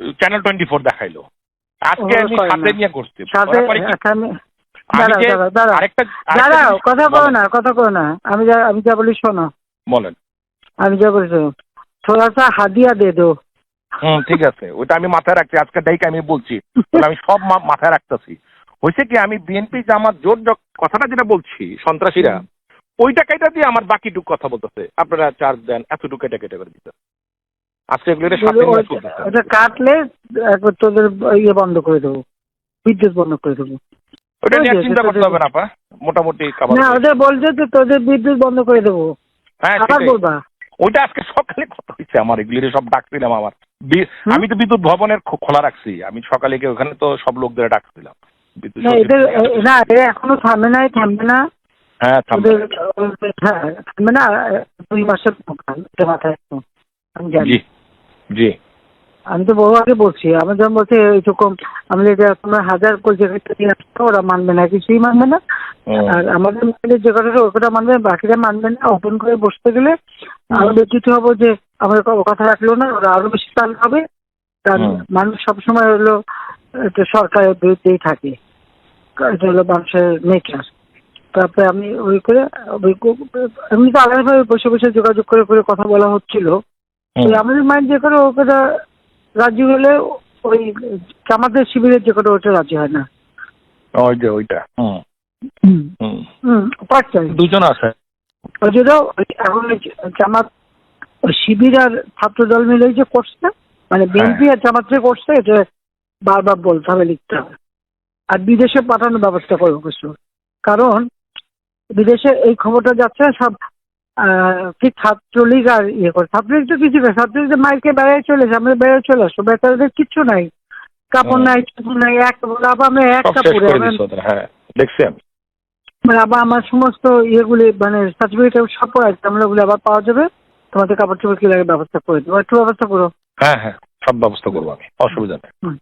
Channel twenty four দেখাইলো। আজকে আমি সাথে নিয়ে করছি। দাঁড়াও যে কথা না কথা না। আমি যা আমি যা বলি শোনো। বলেন। আমি যা বলি শোনো। থোড়া সা হাদিয়া দে দো। হুম ঠিক আছে। ওইটা আমি মাথায় রাখছি। আজকে ডাইকে আমি বলছি। আমি সব মাথায় রাখতেছি। হয়েছে কি আমি বিএনপি জামাত জোট জ- কথাটা যেটা বলছি সন্ত্রাসীরা ওইটা কেটে দিয়ে আমার বাকিটুকু কথা বলতেছে। আপনারা চার্জ দেন এতটুকু কেটে কেটে করে দিতে আজকে এগুলো ওটা কাটলে একবার তোদের ইয়ে বন্ধ করে দেবো বিদ্যুৎ বন্ধ করে দেবো। ওটা নিয়ে চিন্তা করতে হবে না মোটামুটি না বলছে যে তোদের বিদ্যুৎ বন্ধ করে দেবো। হ্যাঁ আবার বলবা? ওইটা আজকে সকালে কথা হয়েছে আমার এগুলি সব ডাকছিলাম আমার। আমি তো বিদ্যুৎ ভবনের খোলা রাখছি। আমি সকালে গিয়ে ওখানে তো সব লোকদের ডাকছিলাম না এখনও থামবে নাই থামবে না। হ্যাঁ থামবে। হ্যাঁ না দুই মাসের মাথায় আমি জানি। জি। জি। আমি তো বহু আগে বলছি আমি যখন বলছি এইটুকু আমি যে তোমরা হাজার জায়গাটা দিয়ে আসছো ওরা মানবে না কিছুই মানবে না। আর আমাদের মহিলাদের যে কথাটা কথা মানবে বাকিরা মানবে না ওপেন করে বসতে গেলে আরও বেচিত হব যে আমাদের কথা রাখল না ওরা আরও বেশি চাল হবে কারণ। মানুষ সবসময় হলো সরকারের বিরুদ্ধেই থাকে। এটা হলো মানুষের নেচার তারপরে আমি ওই করে ওই এমনি তো আলাদাভাবে বসে বসে যোগাযোগ করে করে কথা বলা হচ্ছিল। আমাদের মাইন্ড যে করে ওটা রাজি হলে ওই আমাদের শিবিরের যে করে ওটা রাজি হয় না। ওই যে ওইটা হুম। দুজন আছে ওই জন্য এখন জামাত শিবির আর ছাত্র দল মিলে যে করছে মানে বিএনপি আর জামাত যে করছে এটা বারবার বলতে হবে লিখতে হবে। আর বিদেশে পাঠানোর ব্যবস্থা করব কিছু কারণ বিদেশে এই খবরটা যাচ্ছে না সব কি ছাত্রলীগ আর ইয়ে করে। ছাত্রলীগ তো কিছু না ছাত্রলীগ তো মাইকে বেড়ায় চলেছে আমরা বেড়ায় চলে আসব বেচারাদের কিচ্ছু নাই। কাপড় নাই কিছু নাই এক আবার আমরা এক কাপড়ে হ্যাঁ দেখছি আমি মানে আবার আমার সমস্ত ইয়েগুলি মানে সার্টিফিকেট সব আছে আমরা ওগুলো আবার পাওয়া যাবে। তোমাদের কাপড় চোপড় কি লাগে ব্যবস্থা করে দেবো। একটু ব্যবস্থা করো। হ্যাঁ হ্যাঁ সব ব্যবস্থা করব আমি অসুবিধা নেই। হুম।